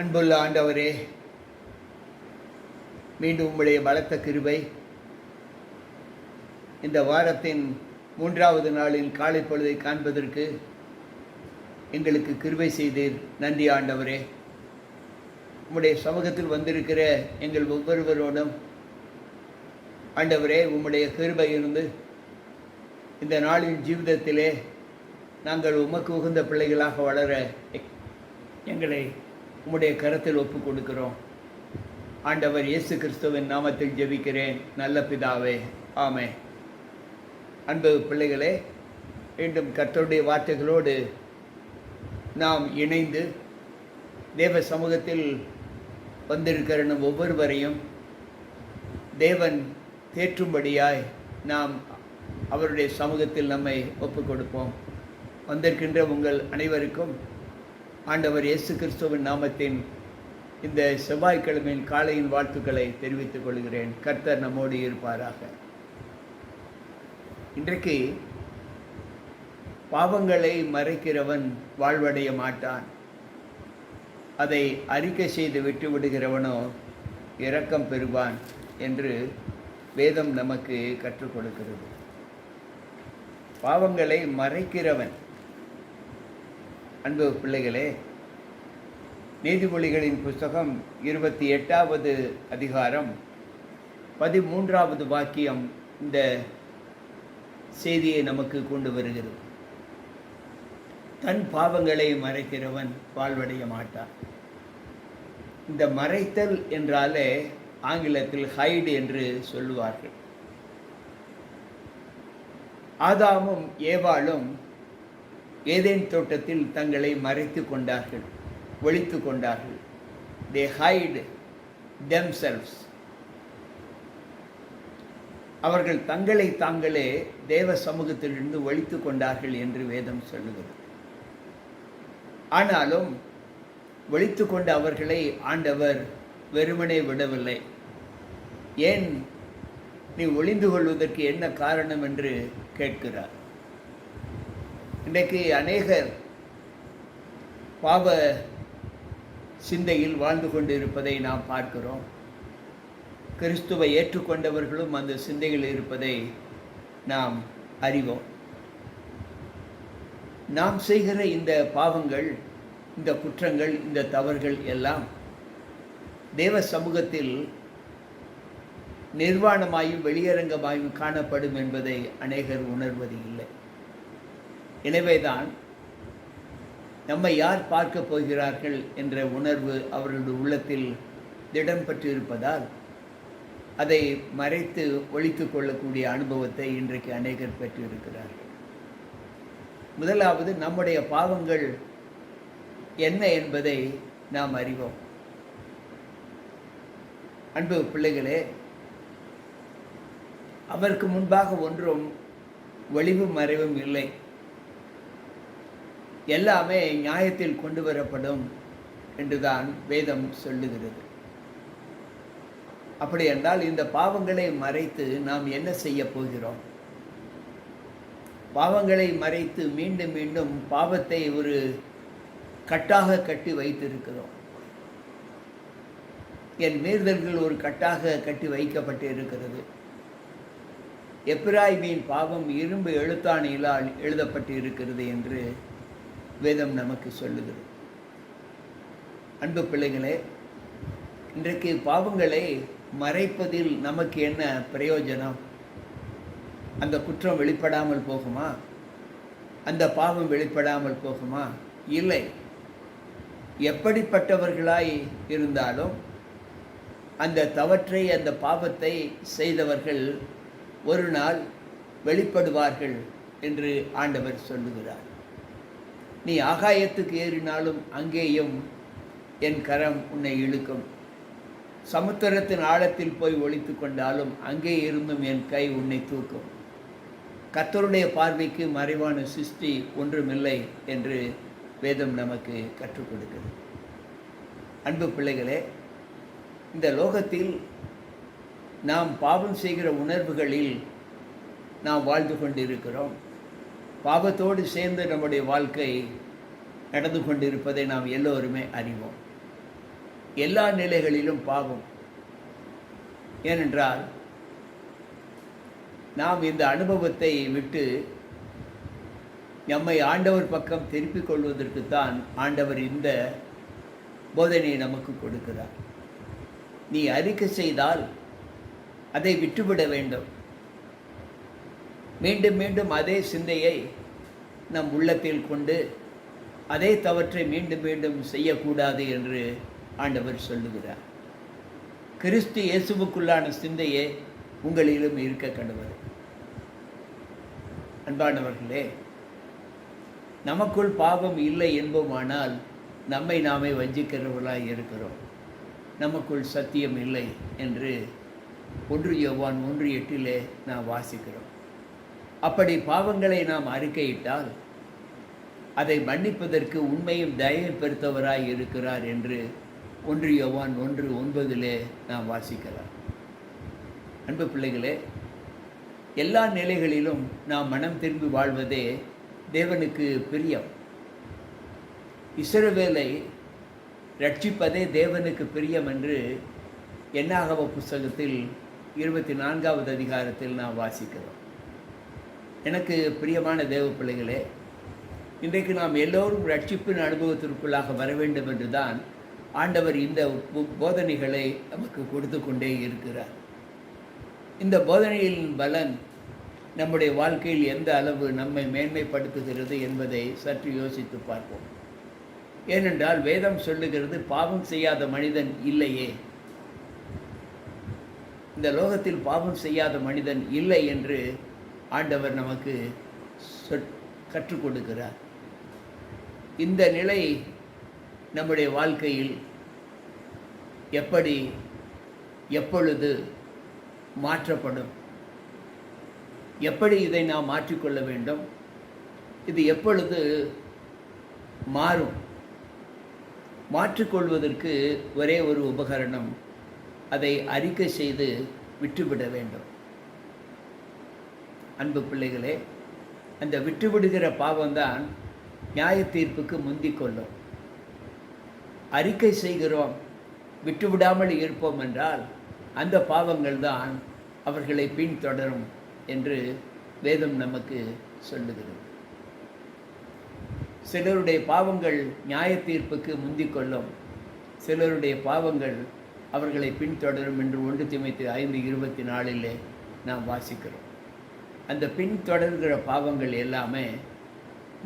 அன்புள்ள ஆண்டவரே மீண்டும் உங்களுடைய பலத்த கிருபை. இந்த வாரத்தின் மூன்றாவது நாளில் காலை பொழுதை காண்பதற்கு எங்களுக்கு கிருபை செய்தீர். நன்றி ஆண்டவரே. உம்முடைய சமூகத்தில் வந்திருக்கிற எங்கள் ஒவ்வொருவரோடும் ஆண்டவரே உம்முடைய கிருபை இருந்து இந்த நாளின் ஜீவிதத்திலே நாங்கள் உமக்கு உகந்த பிள்ளைகளாக வளர எங்களை உம்முடைய கரத்தில் ஒப்பு கொடுக்கிறோம் ஆண்டவர் இயேசு கிறிஸ்துவின் நாமத்தில் ஜெபிக்கிறேன். நல்ல பிதாவே ஆமே அன்பு பிள்ளைகளே மீண்டும் கர்த்தருடைய வார்த்தைகளோடு நாம் இணைந்து தேவ சமூகத்தில் வந்திருக்கிற நம் ஒவ்வொருவரையும் தேவன் தேற்றும்படியாய் நாம் அவருடைய சமூகத்தில் நம்மை ஒப்புக் கொடுப்போம் வந்திருக்கின்ற உங்கள் அனைவருக்கும் ஆண்டவர் இயேசு கிறிஸ்துவின் நாமத்தின் இந்த செவ்வாய்க்கிழமையின் காலையின் வாழ்த்துக்களை தெரிவித்துக் கொள்கிறேன். கர்த்தர் நம்மோடு இருப்பாராக. இன்றைக்கு பாவங்களை மறைக்கிறவன் வாழ்வடைய மாட்டான். அதை அறிக்கை செய்து விட்டு விடுகிறவனோ இரக்கம் பெறுவான் என்று வேதம் நமக்கு கற்றுக் கொடுக்கிறது. பாவங்களை மறைக்கிறவன் அன்பு பிள்ளைகளே நீதிமொழிகளின் புஸ்தகம் இருபத்தி எட்டாவது அதிகாரம் பதிமூன்றாவது வாக்கியம் இந்த செய்தியை நமக்கு கொண்டு வருகிறது. தன் பாவங்களை மறைக்கிறவன் வாழ்வடைய மாட்டான். இந்த மறைத்தல் என்றாலே ஆங்கிலத்தில் ஹைடு என்று சொல்லுவார்கள். ஆதாமும் ஏவாளும் ஏதேன் தோட்டத்தில் தங்களை மறைத்து கொண்டார்கள் ஒழித்து கொண்டார்கள். தே ஹைட் தெம்செல்ஸ் அவர்கள் தங்களை தாங்களே தேவ சமூகத்திலிருந்து ஒழித்து கொண்டார்கள் என்று வேதம் சொல்லுகிறது. ஆனாலும் ஒழித்து கொண்ட அவர்களை ஆண்டவர் வெறுமனே விடவில்லை. ஏன்? நீ ஒளிந்து கொள்வதற்கு என்ன காரணம் என்று கேட்கிறார். இன்றைக்கு அநேகர் பாவ சிந்தையில் வாழ்ந்து கொண்டிருப்பதை நாம் பார்க்கிறோம். கிறிஸ்துவை ஏற்றுக்கொண்டவர்களும் அந்த சிந்தையில் இருப்பதை நாம் அறிவோம். நாம் செய்கிற இந்த பாவங்கள் இந்த குற்றங்கள் இந்த தவறுகள் எல்லாம் தேவ சமூகத்தில் நிர்வாணமாயும் வெளியரங்கமாயும் காணப்படும் என்பதை அநேகர் உணர்வதில்லை. எனவேதான் நம்மை யார் பார்க்க போகிறார்கள் என்ற உணர்வு அவர்களுடைய உள்ளத்தில் திடம் பெற்றிருப்பதால் அதை மறைத்து ஒழித்து கொள்ளக்கூடிய அனுபவத்தை இன்றைக்கு அநேகர் பெற்றிருக்கிறார்கள். முதலாவது நம்முடைய பாவங்கள் என்ன என்பதை நாம் அறிவோம். அன்பு பிள்ளைகளே அவருக்கு முன்பாக ஒன்றும் ஒளிவும் மறைவும் இல்லை. எல்லாமே நியாயத்தில் கொண்டு வரப்படும் என்றுதான் வேதம் சொல்லுகிறது. அப்படி என்றால் இந்த பாவங்களை மறைத்து நாம் என்ன செய்ய போகிறோம்? பாவங்களை மறைத்து மீண்டும் மீண்டும் பாவத்தை ஒரு கட்டாக கட்டி வைத்திருக்கிறோம். என் மீறுதல்கள் ஒரு கட்டாக கட்டி வைக்கப்பட்டு இருக்கிறது எப்ராய்மியின் பாவம் இரும்பு எழுத்தாணியிலால் எழுதப்பட்டு இருக்கிறது என்று வேதம் நமக்கு சொல்லுகிறது அன்பு பிள்ளைகளே இன்றைக்கு பாவங்களை மறைப்பதில் நமக்கு என்ன பிரயோஜனம்? அந்த குற்றம் வெளிப்படாமல் போகுமா? அந்த பாவம் வெளிப்படாமல் போகுமா? இல்லை. எப்படிப்பட்டவர்களாய் இருந்தாலும் அந்த தவற்றை அந்த பாவத்தை செய்தவர்கள் ஒரு நாள் வெளிப்படுவார்கள் என்று ஆண்டவர் சொல்லுகிறார். நீ ஆகாயத்துக்கு ஏறினாலும் அங்கேயும் என் கரம் உன்னை இழுக்கும். சமுத்திரத்தின் ஆழத்தில் போய் ஒழித்து கொண்டாலும் அங்கே இருந்தும் என் கை உன்னை தூக்கும். கத்தருடைய பார்வைக்கு மறைவான சிருஷ்டி ஒன்றுமில்லை என்று வேதம் நமக்கு கற்றுக் கொடுக்கிறது அன்பு பிள்ளைகளே இந்த லோகத்தில் நாம் பாவம் செய்கிற உணர்வுகளில் நாம் வாழ்ந்து கொண்டிருக்கிறோம். பாவத்தோடு சேர்ந்து நம்முடைய வாழ்க்கை நடந்து கொண்டிருப்பதை நாம் எல்லோருமே அறிவோம். எல்லா நிலைகளிலும் பாவம். ஏனென்றால் நாம் இந்த அனுபவத்தை விட்டு நம்மை ஆண்டவர் பக்கம் திருப்பிக் கொள்வதற்குத்தான் ஆண்டவர் இந்த போதனையை நமக்கு கொடுக்கிறார். நீ அறிக்கை செய்தால் அதை விட்டுவிட வேண்டும். மீண்டும் மீண்டும் அதே சிந்தையை நம் உள்ளத்தில் கொண்டு அதே தவற்றை மீண்டும் மீண்டும் செய்யக்கூடாது என்று ஆண்டவர் சொல்லுகிறார். கிறிஸ்து இயேசுவுக்குள்ளான சிந்தையே உங்களிலும் இருக்க கடவுள். அன்பானவர்களே நமக்குள் பாவம் இல்லை என்போமானால் நம்மை நாமே வஞ்சிக்கிறவர்களாக இருக்கிறோம். நமக்குள் சத்தியம் இல்லை என்று ஒன்று யோவான் ஒன்று எட்டிலே நாம் வாசிக்கிறோம். அப்படி பாவங்களை நாம் அறிக்கையிட்டால் அதை மன்னிப்பதற்கு உண்மையும் தயவை பெருத்தவராய் இருக்கிறார் என்று ஒன்று யோவான் ஒன்று ஒன்பதிலே நாம் வாசிக்கலாம். அன்பு பிள்ளைகளே எல்லா நிலைகளிலும் நாம் மனம் திரும்பி வாழ்வதே தேவனுக்கு பிரியம். இஸ்ரவேலை ரட்சிப்பதே தேவனுக்கு பிரியம் என்று என்னாகவ புஸ்தகத்தில் இருபத்தி நான்காவது அதிகாரத்தில் நாம் வாசிக்கிறோம். எனக்கு பிரியமான தேவ பிள்ளைகளே இன்றைக்கு நாம் எல்லோரும் ரட்சிப்பின் அனுபவத்திற்குள்ளாக வர வேண்டும் என்று தான் ஆண்டவர் இந்த போதனைகளை நமக்கு கொடுத்து கொண்டே இருக்கிறார். இந்த போதனையின் பலன் நம்முடைய வாழ்க்கையில் எந்த அளவு நம்மை மேன்மைப்படுத்துகிறது என்பதை சற்று யோசித்து பார்ப்போம். ஏனென்றால் வேதம் சொல்லுகிறது பாவம் செய்யாத மனிதன் இல்லையே. இந்த லோகத்தில் பாவம் செய்யாத மனிதன் இல்லை என்று ஆண்டவர் நமக்கு கற்றுக் கொடுக்கிறார். இந்த நிலை நம்முடைய வாழ்க்கையில் எப்படி எப்பொழுது மாற்றப்படும்? எப்படி இதை நாம் மாற்றிக்கொள்ள வேண்டும்? இது எப்பொழுது மாறும்? மாற்றிக்கொள்வதற்கு ஒரே ஒரு உபகரணம் அதை அறிக்கை செய்து விட்டுவிட வேண்டும். அன்பு பிள்ளைகளே அந்த விட்டுவிடுகிற பாவம்தான் நியாய தீர்ப்புக்கு முந்திக் கொள்ளும். அறிக்கை செய்கிறோம் விட்டுவிடாமல் இருப்போம் என்றால் அந்த பாவங்கள் தான் அவர்களை பின்தொடரும் என்று வேதம் நமக்கு சொல்லுகிறது. சிலருடைய பாவங்கள் நியாய தீர்ப்புக்கு முந்திக் கொள்ளும். சிலருடைய பாவங்கள் அவர்களை பின்தொடரும் என்று ஒன்று திமைத்து ஐந்து இருபத்தி நாலிலே நாம் வாசிக்கிறோம். அந்த பின்தொடர்கிற பாவங்கள் எல்லாமே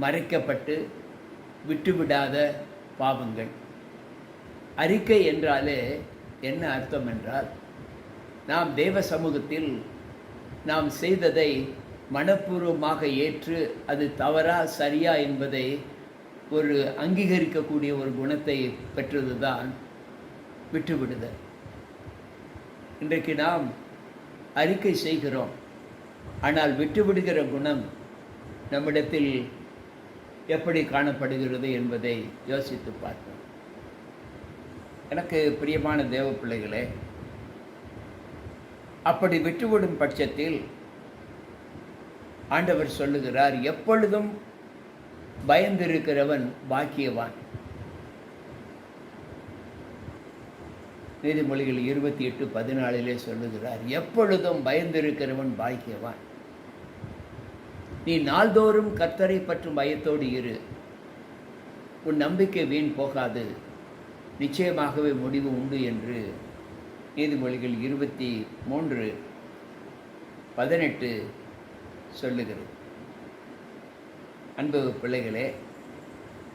மறைக்கப்பட்டு விட்டுவிடாத பாவங்கள். அறிக்கை என்றாலே என்ன அர்த்தம் என்றால் நாம் தேவ சமூகத்தில் நாம் செய்ததை மனப்பூர்வமாக ஏற்று அது தவறா சரியா என்பதை ஒரு அங்கீகரிக்கக்கூடிய ஒரு குணத்தை பெற்றது தான் விட்டுவிடுதல். இன்றைக்கு நாம் அறிக்கை செய்கிறோம். ஆனால் விட்டுவிடுகிற குணம் நம்மிடத்தில் எப்படி காணப்படுகிறது என்பதை யோசித்து பார்ப்போம். எனக்கு பிரியமான தேவ பிள்ளைகளே அப்படி விட்டுவிடும் பட்சத்தில் ஆண்டவர் சொல்லுகிறார் எப்பொழுதும் பயந்திருக்கிறவன் பாக்கியவான். நீதிமொழிகள் இருபத்தி எட்டு பதினாலிலே சொல்லுகிறார் எப்பொழுதும் பயந்திருக்கிறவன் பாக்கியவான். நீ நாள்தோறும் கர்த்தரை பற்றும் பயத்தோடு இரு. உன் நம்பிக்கை வீண் போகாது. நிச்சயமாகவே முடிவு உண்டு என்று நீதிமொழிகள் இருபத்தி மூன்று பதினெட்டு சொல்லுகிறது. அன்பு பிள்ளைகளே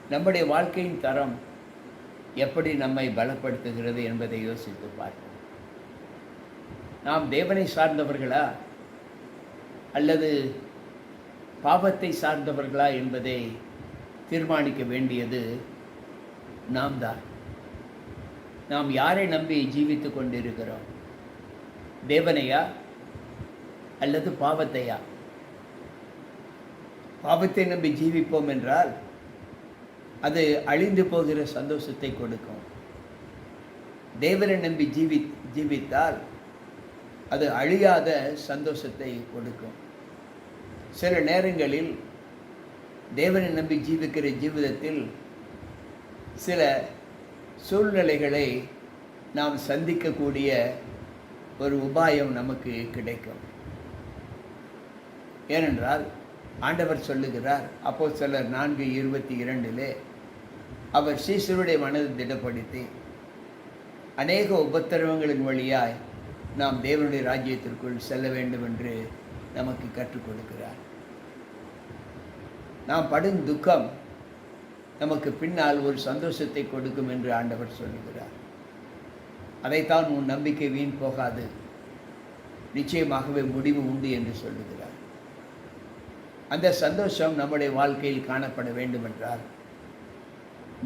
நம்முடைய வாழ்க்கையின் தரம் எப்படி நம்மை பலப்படுத்துகிறது என்பதை யோசித்து பார்ப்போம். நாம் தேவனை சார்ந்தவர்களா? அல்லது பாவத்தை சார்ந்தவர்களா என்பதை தீர்மானிக்க வேண்டியது நாம் தான் நாம் யாரை நம்பி ஜீவித்து கொண்டிருக்கிறோம்? தேவனையா? அல்லது பாவத்தையா? பாவத்தை நம்பி ஜீவிப்போம் என்றால் அது அழிந்து போகிற சந்தோஷத்தை கொடுக்கும். தேவனை நம்பி ஜீவி ஜீவித்தால் அது அழியாத சந்தோஷத்தை கொடுக்கும். சில நேரங்களில் தேவனை நம்பி ஜீவிக்கிற ஜீவிதத்தில் சில சூழ்நிலைகளை நாம் சந்திக்கக்கூடிய ஒரு உபாயம் நமக்கு கிடைக்கும். ஏனென்றால் ஆண்டவர் சொல்லுகிறார் அப்போ சிலர் நான்கு இருபத்தி இரண்டிலே அவர் சீசருடைய மனதை திடப்படுத்தி அநேக உபத்திரவங்களின் வழியாய் நாம் தேவனுடைய ராஜ்யத்திற்குள் செல்ல வேண்டும் என்று நமக்கு கற்றுக் கொடுக்கிறார். நாம் படும் துக்கம் நமக்கு பின்னால் ஒரு சந்தோஷத்தை கொடுக்கும் என்று ஆண்டவர் சொல்லுகிறார். அதைத்தான் உன் நம்பிக்கை வீண் போகாது. நிச்சயமாகவே முடிவு உண்டு என்று சொல்லுகிறார். அந்த சந்தோஷம் நம்முடைய வாழ்க்கையில் காணப்பட வேண்டுமென்றால்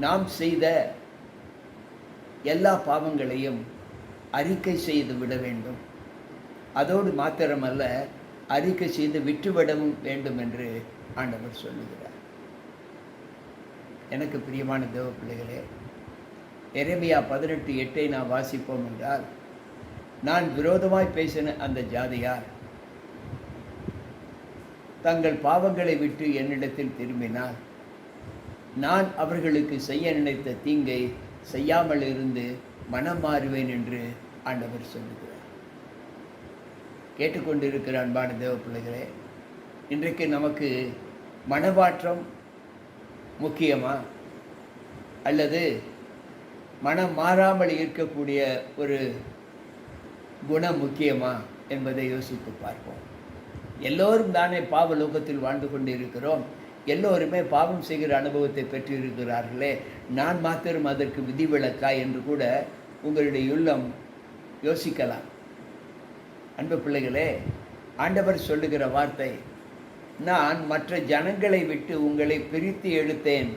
நாம் செய்த எல்லா பாவங்களையும் அறிக்கை செய்து விட வேண்டும். அதோடு மாத்திரமல்ல அறிக்கை செய்து விட்டுவிடவும் வேண்டும் என்று ஆண்டவர் சொல்லுகிறார். எனக்கு பிரியமான தேவ பிள்ளைகளே எரேமியா பதினெட்டு எட்டை நான் வாசிப்போம் என்றால் நான் விரோதமாய் பேசின அந்த ஜாதியார் தங்கள் பாவங்களை விட்டு என்னிடத்தில் திரும்பினால் நான் அவர்களுக்கு செய்ய நினைத்த தீங்கை செய்யாமல் இருந்து மனம் மாறுவேன் என்று ஆண்டவர் சொல்லுகிறார். கேட்டுக்கொண்டிருக்கிற அன்பான தேவ பிள்ளைகளே இன்றைக்கு நமக்கு மனமாற்றம் முக்கியமா? அல்லது மனம் மாறாமல் இருக்கக்கூடிய ஒரு குணம் முக்கியமா என்பதை யோசித்து பார்ப்போம். எல்லோரும் தானே பாவலோகத்தில் வாழ்ந்து கொண்டு இருக்கிறோம் எல்லோருமே பாவம் செய்கிற அனுபவத்தை பெற்றிருக்கிறார்களே. நான் மாத்திரம் அதற்கு விதிவிலக்கா என்று கூட உங்களுடைய உள்ளம் யோசிக்கலாம். அன்பு பிள்ளைகளே ஆண்டவர் சொல்லுகிற வார்த்தை நான் மற்ற ஜனங்களை விட்டு உங்களை பிரித்து எடுத்தேன்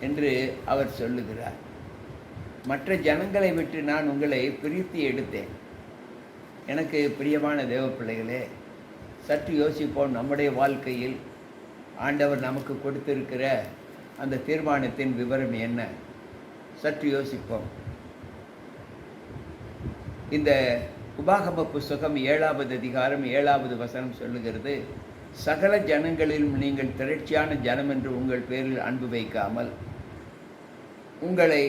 என்று அவர் சொல்லுகிறார். மற்ற ஜனங்களை விட்டு நான் உங்களை பிரித்து எடுத்தேன். எனக்கு பிரியமான தேவ பிள்ளைகளே சற்று யோசிப்போம். நம்முடைய வாழ்க்கையில் ஆண்டவர் நமக்கு கொடுத்திருக்கிற அந்த தீர்மானத்தின் விவரம் என்ன? சற்று யோசிப்போம். இந்த உபாகம புஸ்தகம் ஏழாவது அதிகாரம் ஏழாவது வசனம் சொல்லுகிறது சகல ஜனங்களிலும் நீங்கள் திரட்சியான ஜனம் என்று உங்கள் பேரில் அன்பு வைக்காமல் உங்களை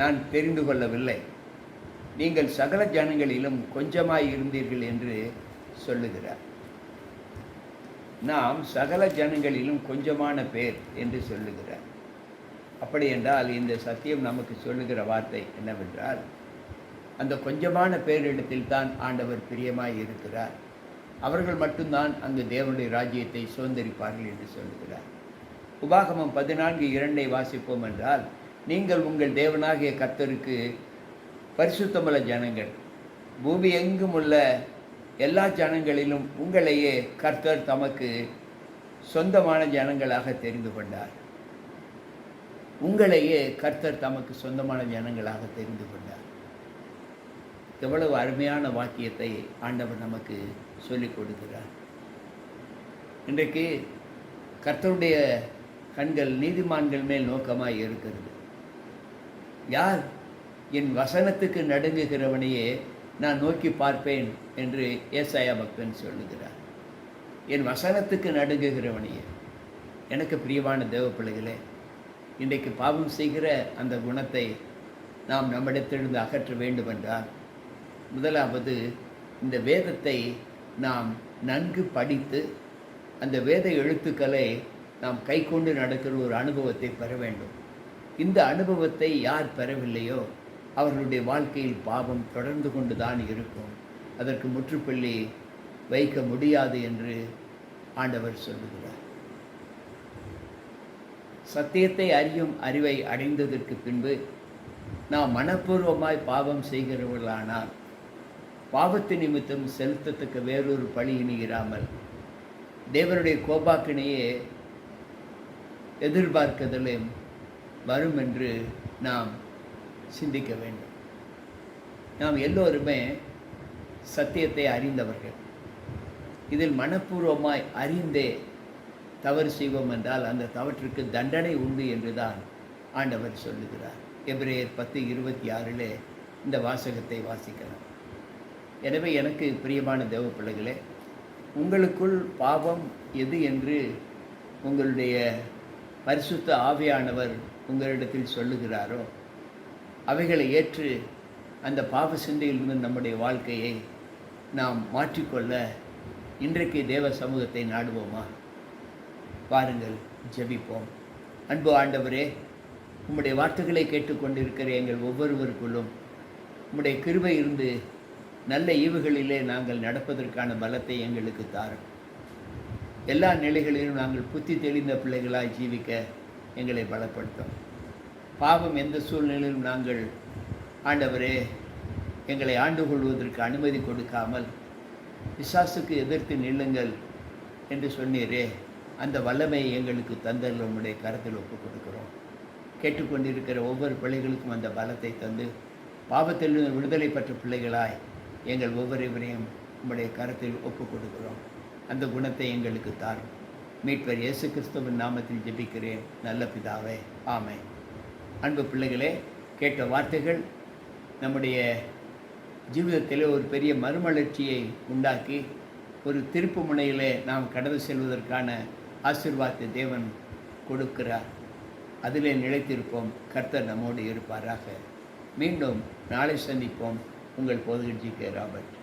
நான் தெரிந்து கொள்ளவில்லை. நீங்கள் சகல ஜனங்களிலும் கொஞ்சமாய் இருந்தீர்கள் என்று சொல்லுகிறார். நாம் சகல ஜனங்களிலும் கொஞ்சமான பேர் என்று சொல்லுகிறார். அப்படி என்றால் இந்த சத்தியம் நமக்கு சொல்லுகிற வார்த்தை என்னவென்றால் அந்த கொஞ்சமான பேரிடத்தில் தான் ஆண்டவர் பிரியமாய் இருக்கிறார். அவர்கள் மட்டும்தான் அங்கு தேவனுடைய ராஜ்யத்தை சுதந்திரிப்பார்கள் என்று சொல்லுகிறார். உபாகமம் பதினான்கு இரண்டை வாசிப்போம் என்றால் நீங்கள் உங்கள் தேவனாகிய கத்தருக்கு பரிசுத்தமுள்ள ஜனங்கள் பூமி எங்கும் உள்ள எல்லா ஜனங்களிலும் உங்களையே கர்த்தர் தமக்கு சொந்தமான ஜனங்களாக தெரிந்து கொண்டார். உங்களையே கர்த்தர் தமக்கு சொந்தமான ஜனங்களாக தெரிந்து கொண்டார். எவ்வளவு அருமையான வாக்கியத்தை ஆண்டவர் நமக்கு சொல்லிக் கொடுக்கிறார். இன்றைக்கு கர்த்தருடைய கண்கள் நீதிமான்கள் மேல் நோக்கமாக இருக்கிறது. யார் என் வசனத்துக்கு நடுங்குகிறவனையே நான் நோக்கி பார்ப்பேன் என்று ஏசாயா பக்தன் சொல்லுகிறார். என் வசனத்துக்கு நடுங்குகிறவனையே எனக்கு பிரியமான தேவ பிள்ளைகளே இன்றைக்கு பாவம் செய்கிற அந்த குணத்தை நாம் நம்மிடத்திலிருந்து அகற்ற வேண்டுமென்றால் முதலாவது இந்த வேதத்தை நாம் நன்கு படித்து அந்த வேத எழுத்துக்களை நாம் கை கொண்டு நடக்கிற ஒரு அனுபவத்தை பெற வேண்டும். இந்த அனுபவத்தை யார் பெறவில்லையோ அவர்களுடைய வாழ்க்கையில் பாவம் தொடர்ந்து கொண்டு தான் இருக்கும். அதற்கு முற்றுப்புள்ளி வைக்க முடியாது என்று ஆண்டவர் சொல்லுகிறார். சத்தியத்தை அறியும் அறிவை அடைந்ததற்கு பின்பு நாம் மனப்பூர்வமாய் பாவம் செய்கிறவர்களானால் பாவத்து நிமித்தம் செலுத்தத்தக்க வேறொரு பழி இணையிராமல் தேவனுடைய கோபாக்கினையே எதிர்பார்க்கதலும் வரும் என்று நாம் சிந்திக்க வேண்டும். நாம் எல்லோருமே சத்தியத்தை அறிந்தவர்கள். இதில் மனப்பூர்வமாய் அறிந்தே தவறு செய்வோம் என்றால் அந்த தவற்றுக்கு தண்டனை உண்டு என்றுதான் ஆண்டவர் சொல்லுகிறார். எப்ரேயர் பத்து இருபத்தி ஆறிலே இந்த வாசகத்தை வாசிக்கலாம். எனவே எனக்கு பிரியமான தேவ பிள்ளைகளே உங்களுக்குள் பாவம் எது என்று உங்களுடைய பரிசுத்த ஆவியானவர் உங்களிடத்தில் சொல்லுகிறாரோ அவைகளை ஏற்று அந்த பாவ சிந்தையிலிருந்து நம்முடைய வாழ்க்கையை நாம் மாற்றிக்கொள்ள இன்றைக்கு தேவ சமூகத்தை நாடுவோமா? பாருங்கள் ஜெபிப்போம். அன்பு ஆண்டவரே உம்முடைய வார்த்தைகளை கேட்டுக்கொண்டிருக்கிற எங்கள் ஒவ்வொருவருக்குள்ளும் உம்முடைய கிருபை இருந்து நல்ல ஈவுகளிலே நாங்கள் நடப்பதற்கான பலத்தை எங்களுக்கு தாரும். எல்லா நிலைகளிலும் நாங்கள் புத்தி தெளிந்த பிள்ளைகளாய் ஜீவிக்க எங்களை பலப்படுத்தும். பாவம் எந்த சூழ்நிலையிலும் நாங்கள் ஆண்டவரே எங்களை ஆண்டு கொள்வதற்கு அனுமதி கொடுக்காமல் விசாசுக்கு எதிர்த்து நில்லுங்கள் என்று சொன்னீரே. அந்த வல்லமையை எங்களுக்கு தந்தல் உம்முடைய கரத்தில் ஒப்புக் கொடுக்கிறோம். கேட்டுக்கொண்டிருக்கிற ஒவ்வொரு பிள்ளைகளுக்கும் அந்த பலத்தை தந்து பாவத்திலிருந்து விடுதலை பெற்ற பிள்ளைகளாய் எங்கள் ஒவ்வொருவரையும் உம்முடைய கரத்தில் ஒப்புக் கொடுக்கிறோம். அந்த குணத்தை எங்களுக்கு தாரும். மீட்பர் இயேசு கிறிஸ்துவின் நாமத்தில் ஜெபிக்கிறேன். நல்ல பிதாவே ஆமை அன்பு பிள்ளைகளே கேட்ட வார்த்தைகள் நம்முடைய ஜீவிதத்தில் ஒரு பெரிய மறுமலர்ச்சியை உண்டாக்கி ஒரு திருப்பு முனையிலே நாம் கடந்து செல்வதற்கான ஆசிர்வாதத்தை தேவன் கொடுக்கிறார். அதிலே நிலைத்திருப்போம். கர்த்தர் நம்மோடு இருப்பாராக. மீண்டும் நாளை சந்திப்போம். உங்கள் பொதுகட்சி கே ராபர்ட்.